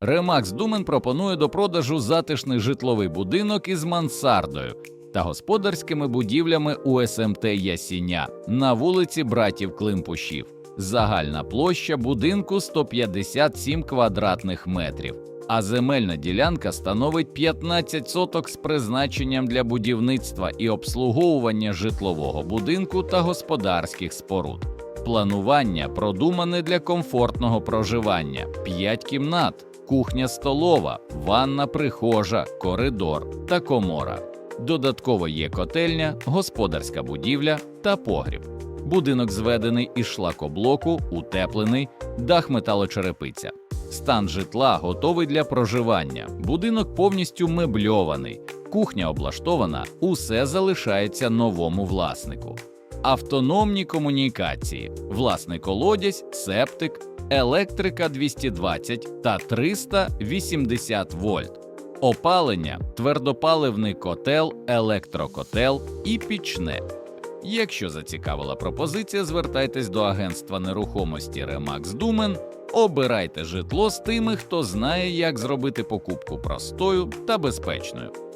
Ремакс Думен пропонує до продажу затишний житловий будинок із мансардою та господарськими будівлями у СМТ Ясіня на вулиці Братів Климпушів. Загальна площа будинку 157 квадратних метрів, а земельна ділянка становить 15 соток з призначенням для будівництва і обслуговування житлового будинку та господарських споруд. Планування продумане для комфортного проживання: 5 кімнат, кухня столова, ванна прихожа, коридор та комора. Додатково є котельня, господарська будівля та погріб. Будинок зведений із шлакоблоку, утеплений, дах металочерепиця. Стан житла готовий для проживання. Будинок повністю мебльований, кухня облаштована, усе залишається новому власнику. Автономні комунікації, власний колодязь, септик, електрика 220 та 380 вольт. Опалення, твердопаливний котел, електрокотел і пічне. Якщо зацікавила пропозиція, звертайтесь до агентства нерухомості Remax Думен. Обирайте житло з тими, хто знає, як зробити покупку простою та безпечною.